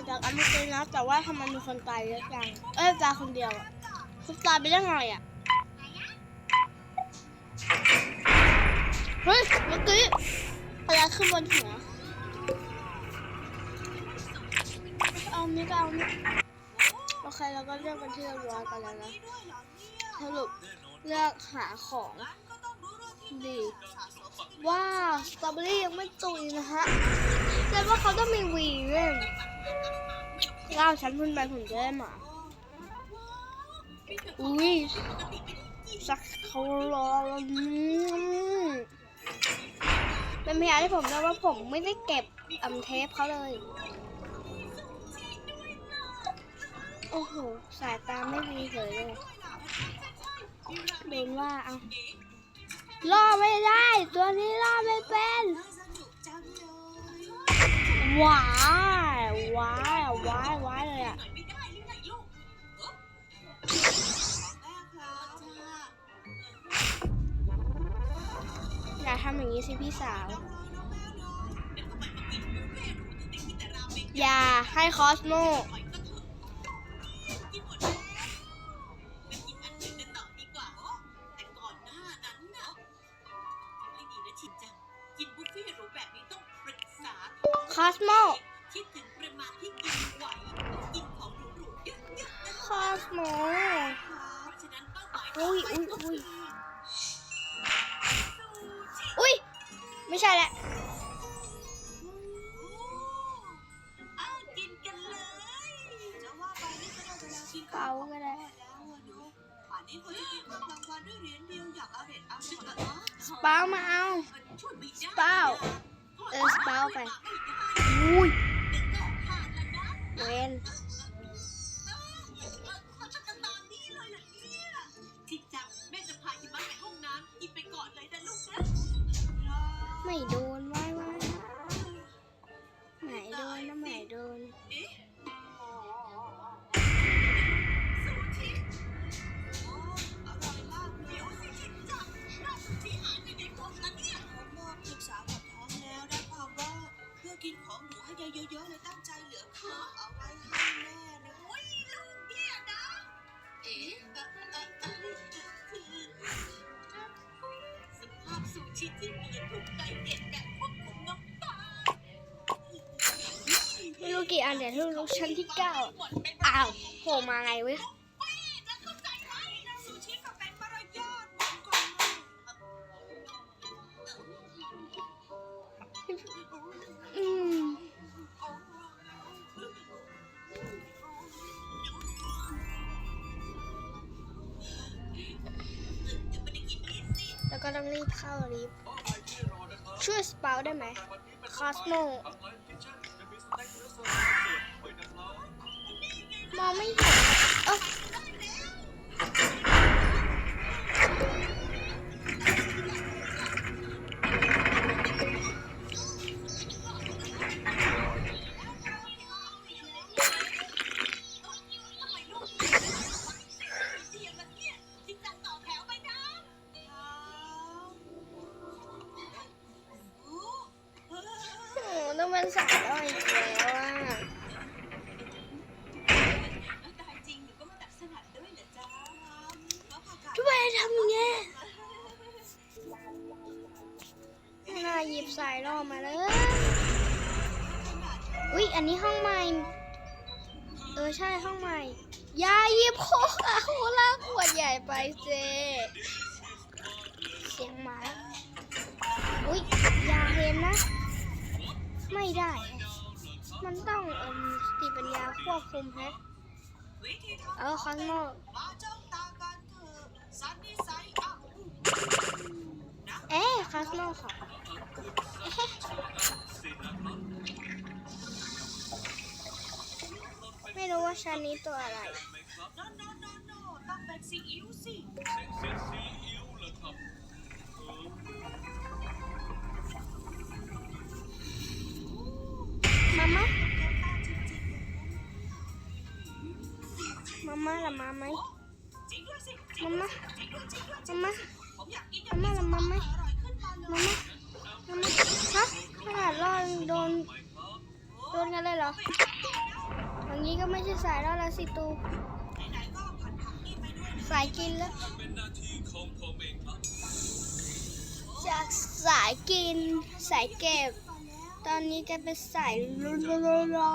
อนจากอันเมื่อกี้นะ แต่ว่าทำไมมีคนตายเยอะจัง เอ้ยตายคนเดียวอะคุณตายไปได้ไงอะ เฮ้ยเมื่อกี้อะไรขึ้นบนหัวเอานี่ก็เอานี่โอเคเราก็เลือกเป็นที่เรียบร้อยกันแล้วนะสรุปเลือกหาของดีว้าวสตรอเบอรี่ยังไม่ตุยนะฮะแต่ว่าเขาต้องมีวีเว้ ยก้าวชั้นขึ้นไปผมจะได้หมา อุ้ยสักเขารอแล้วนี่เป็นพยานที่ผมได้ว่าผมไม่ได้เก็บอัมเทปเขาเลย โอ้โห สายตาไม่ดีเลยเลยเบนว่าเอาล่อไม่ได้ ตัวนี้ล่อไม่เป็น ว้าว ว้ายว้ายเลยอะอย่าทำอย่างนี้สิพี่สาว อย่าให้คอสโมคอสโมคิดถึงปริมาณที่กิน ไหวกินของหรูๆเยอะๆนะคอสโมเพราะฉะนั้นเป้าหมายอุ้ยอุ้ยอุ้ยอุ้ย ไม่ใช่แหละอ้าวกินกันเลยจะว่าไปนี่ก็ได้เวลากินเปาก็ได้แล้วอะหนูป่านนี้ควรจะกินข้าวกลางวันด้วยเหรียญเดียวอย่างอร่อยอร่อยแล้วนะสปามาเอามันช่วยไม่ได้สปานะเออสปาไปไม่ได้อุ้ย ไม่โดนไว้ไว้ไหนโดนนะไหนโดนอร่อยมากเดี๋ยวสิจริงจังน่าซูชิหายไปไหนหมดแล้วเนี่ยผมศึกษาแบบท้องแล้วได้พบว่าเพื่อกินของหมูให้ได้เยอะๆเลยตั้งใจเหลือเพื่อเอาไว้ให้แม่นะโอ้ยลูกเนี่ยนะ เอ๊ะ ชิ้นที่มีถูกใจเด็ดแบบควบคุมน้ำตาไม่รู้กี่อันเดี๋ยวทุกชั้นที่เก้าอ้าวโผล่มาไงเว้ยอืม ต้องรีบเข้าลิฟต์ช่วยสเปาได้ไหมคอสโมมองไม่เห็น นสายอ้อยอีกแล้วอะทำไมทำอย่างเงี้ยไม่น่าหยิบสายล่อมาเลย อุ๊ย อันนี้ห้องใหม่ เออ ใช่ห้องใหม่ ยาหยิบโคลาโคลาขวดใหญ่ไปเจ ไม่ได้ มันต้องอมสติปัญญาควบคุมฮะเออข้างนอกเอ๊ะข้างนอกค่ะไม่รู้ว่าชั้นนี้ตัวอะไรโนโนโนโนต้องเป็นซีอิ๊วสิมา มาม่าละมาไหมมาม่ามาม่ามาม่าละมาไหมมามาม่ามาม่าฮะขนาดรอดโดนโดนกันเลยเหรออย่างนี้ก็ไม่ใช่สายแล้วละสิตูสายกินแล้วจากสายกินสายเก็บ ตอนนี้แกเป็นสายรอรอรอ